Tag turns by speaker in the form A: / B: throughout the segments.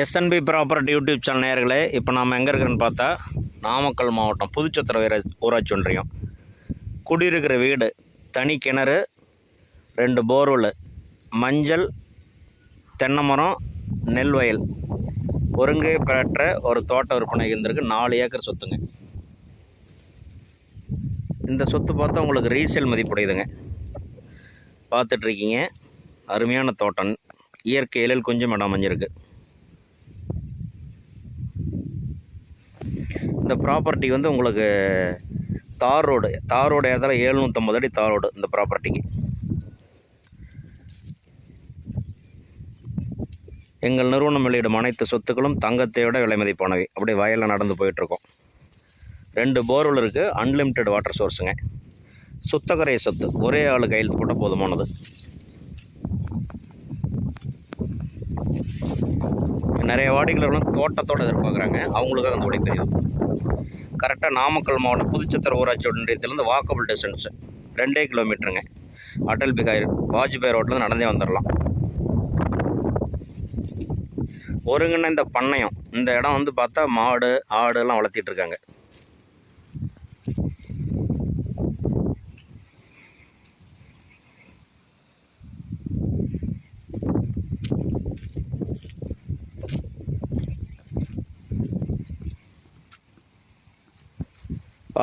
A: SNP property YouTube channel நேர்களே இப்போ நாம் எங்கே இருக்கிறோன்னு பார்த்தா நாமக்கல் மாவட்டம் புதுச்சத்திர வீர ஊராட்சி ஒன்றியம். குடியிருக்கிற வீடு தனி கிணறு ரெண்டு போர்வெல் மஞ்சள் தென்னை மரம் நெல் வயல். ஒருங்கே பெற்ற ஒரு தோட்ட விற்பனை இருந்திருக்கு நாலு ஏக்கர் சொத்துங்க. இந்த சொத்து பார்த்தா உங்களுக்கு ரீசேல் மதிப்புடையதுங்க பார்த்துட்ருக்கீங்க அருமையான தோட்டம். இயற்கை எழில் கொஞ்சம் இடம் அமைஞ்சிருக்கு. இந்த ப்ராப்பர்ட்டி வந்து உங்களுக்கு தார் ரோடு தார் ரோடு ஏதால ஏழ்நூற்றம்பது அடி தார் ரோடு இந்த ப்ராப்பர்ட்டிக்கு எங்கள் நிறுவனம் வெளியிடும் அனைத்து சொத்துக்களும் தங்கத்தை விட விலை மதிப்பானவை. அப்படியே வயலில் நடந்து போயிட்டுருக்கோம். ரெண்டு போர்வெல் இருக்குது அன்லிமிட்டெட் வாட்டர் சோர்ஸுங்க சுத்தகரை சொத்து ஒரே ஆள் கையெழுத்து போட்டால் போதுமானது. நிறைய வாடிக்கையாளர்களும் தோட்டத்தோடு எதிர்பார்க்குறாங்க. அவங்களுக்காக அந்த உடைப்பதிவு கரெக்டாக நாமக்கல் மாவட்டம் புதுச்சத்திர ஊராட்சி ஒன்றியத்துலேருந்து வாக்கபிள் டிஸ்டன்ஸு ரெண்டே கிலோமீட்டருங்க அடல் பிகாய் வாஜ்பாய் ரோட்லேருந்து நடந்தே வந்துடலாம் ஒருங்கிணைந்த பண்ணையம். இந்த இடம் வந்து பார்த்தா மாடு ஆடுலாம் வளர்த்திட்ருக்காங்க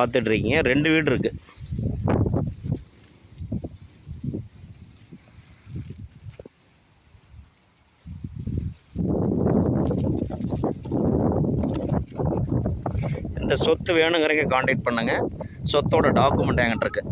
A: பார்த்துட்ருக்கீங்க. பார்த்துட்டு இருக்கீங்க ரெண்டு வீடு இருக்குது இந்த சொத்து வேணுங்கிறக்க காண்டாக்ட் பண்ணுங்கள் சொத்தோட டாக்குமெண்ட் என்கிட்ட இருக்கு.